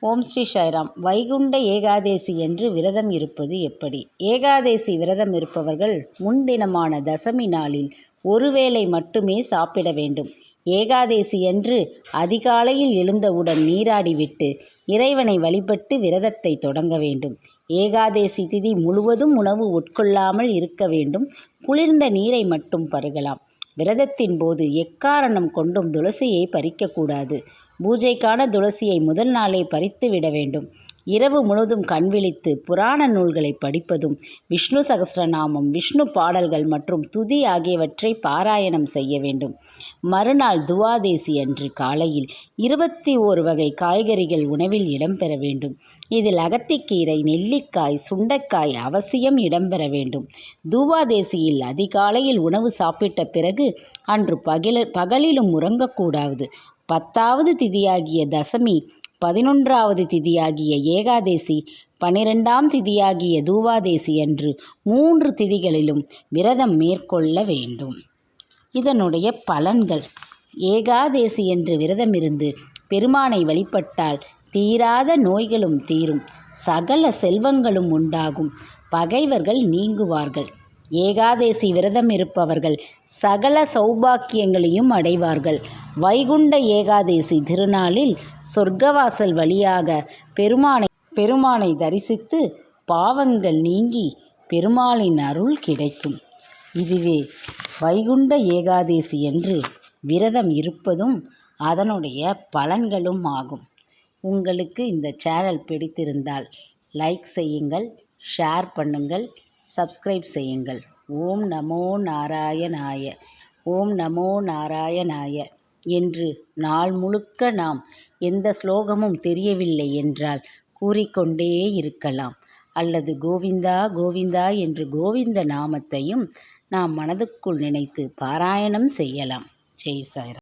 ஓம் ஸ்ரீ சாய்ராம். வைகுண்ட ஏகாதேசி என்று விரதம் இருப்பது எப்படி? ஏகாதேசி விரதம் இருப்பவர்கள் முன்தினமான தசமி நாளில் ஒருவேளை மட்டுமே சாப்பிட வேண்டும். ஏகாதேசி என்று அதிகாலையில் எழுந்தவுடன் நீராடிவிட்டு இறைவனை வழிபட்டு விரதத்தை தொடங்க வேண்டும். ஏகாதேசி திதி முழுவதும் உணவு உட்கொள்ளாமல் இருக்க வேண்டும். குளிர்ந்த நீரை மட்டும் பருகலாம். விரதத்தின் போது எக்காரணம் கொண்டும் துளசியை பறிக்கக்கூடாது. பூஜைக்கான துளசியை முதல் நாளே பறித்து விட வேண்டும். இரவு முழுதும் கண் விழித்து புராண நூல்களை படிப்பதும் விஷ்ணு சகசிரநாமம் விஷ்ணு பாடல்கள் மற்றும் துதி ஆகியவற்றை பாராயணம் செய்ய வேண்டும். மறுநாள் துவாதேசி அன்று காலையில் இருபத்தி ஓரு வகை காய்கறிகள் உணவில் இடம்பெற வேண்டும். இதில் அகத்திக்கீரை நெல்லிக்காய் சுண்டைக்காய் அவசியம் இடம்பெற வேண்டும். துவாதேசியில் அதிகாலையில் உணவு சாப்பிட்ட பிறகு அன்று பகில பகலிலும் உறங்கக்கூடாது. பத்தாவது திதியாகிய தசமி பதினொன்றாவது திதியாகிய ஏகாதேசி பனிரெண்டாம் திதியாகிய தூவாதேசி என்று மூன்று திதிகளிலும் விரதம் மேற்கொள்ள வேண்டும். இதனுடைய பலன்கள். ஏகாதேசி என்று விரதமிருந்து பெருமானை வழிபட்டால் தீராத நோய்களும் தீரும். சகல செல்வங்களும் உண்டாகும். பகைவர்கள் நீங்குவார்கள். ஏகாதேசி விரதம் இருப்பவர்கள் சகல சௌபாக்கியங்களையும் அடைவார்கள். வைகுண்ட ஏகாதேசி திருநாளில் சொர்க்கவாசல் வழியாக பெருமானை பெருமானை தரிசித்து பாவங்கள் நீங்கி பெருமாளின் அருள் கிடைக்கும். இதுவே வைகுண்ட ஏகாதேசி என்று விரதம் இருப்பதும் அதனுடைய பலன்களும் ஆகும். உங்களுக்கு இந்த சேனல் பிடித்திருந்தால் லைக் செய்யுங்கள் ஷேர் பண்ணுங்கள் சப்ஸ்கிரைப் செய்யுங்கள். ஓம் நமோ நாராயணாய ஓம் நமோ நாராயணாய என்று நாள் முழுக்க நாம் எந்த ஸ்லோகமும் தெரியவில்லை என்றால் கூறிக்கொண்டே இருக்கலாம். அல்லது கோவிந்தா கோவிந்தா என்று கோவிந்த நாமத்தையும் நாம் மனதுக்குள் நினைத்து பாராயணம் செய்யலாம். ஜெய் சாய்ராம்